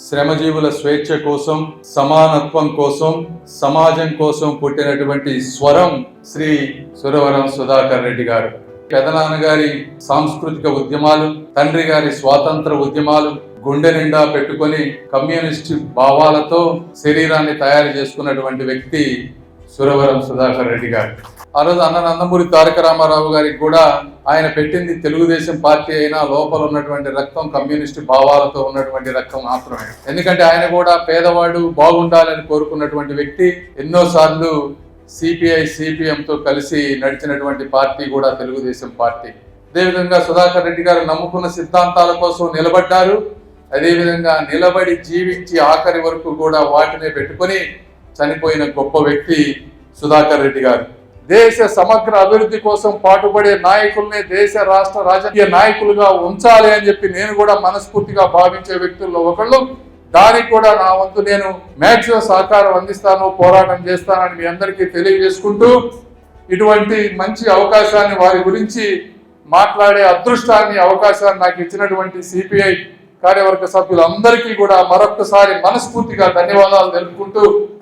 శ్రమజీవుల స్వేచ్ఛ కోసం సమానత్వం కోసం సమాజం కోసం పుట్టినటువంటి స్వరం శ్రీ సురవరం సుధాకర్ రెడ్డి గారు. పెదనాన్నగారి సాంస్కృతిక ఉద్యమాలు తండ్రి గారి స్వాతంత్ర ఉద్యమాలు గుండె నిండా పెట్టుకొని కమ్యూనిస్ట్ భావాలతో శరీరాన్ని తయారు చేసుకున్నటువంటి వ్యక్తి సురవరం సుధాకర్ రెడ్డి గారు. ఆ రోజు అన్న నందమూరి తారక రామారావు గారికి కూడా ఆయన పెట్టింది తెలుగుదేశం పార్టీ అయినా లోపల ఉన్నటువంటి రక్తం కమ్యూనిస్ట్ భావాలతో ఉన్నటువంటి రక్తం మాత్రమే. ఎందుకంటే ఆయన కూడా పేదవాడు బాగుండాలని కోరుకున్నటువంటి వ్యక్తి. ఎన్నోసార్లు సిపిఐ సిపిఎంతో కలిసి నడిచినటువంటి పార్టీ కూడా తెలుగుదేశం పార్టీ. అదేవిధంగా సుధాకర్ రెడ్డి గారు నమ్ముకున్న సిద్ధాంతాల కోసం నిలబడ్డారు. అదేవిధంగా నిలబడి జీవించి ఆఖరి వరకు కూడా వాటినే పెట్టుకొని చనిపోయిన గొప్ప వ్యక్తి సుధాకర్ రెడ్డి గారు. దేశ సమగ్ర అభివృద్ధి కోసం పాటుపడే నాయకుల్ని దేశ రాష్ట్ర రాజకీయ నాయకులుగా ఉంచాలి అని చెప్పి నేను కూడా మనస్ఫూర్తిగా భావించే వ్యక్తుల్లో ఒకళ్ళు. దానికి కూడా నా వంతు నేను మ్యాక్సిమం సహకారం అందిస్తాను పోరాటం చేస్తానని మీ అందరికీ తెలియజేసుకుంటూ ఇటువంటి మంచి అవకాశాన్ని వారి గురించి మాట్లాడే అదృష్టాన్ని అవకాశాన్ని నాకు ఇచ్చినటువంటి సిపిఐ కార్యవర్గ సభ్యులందరికీ కూడా మరొకసారి మనస్ఫూర్తిగా ధన్యవాదాలు తెలుపుకుంటూ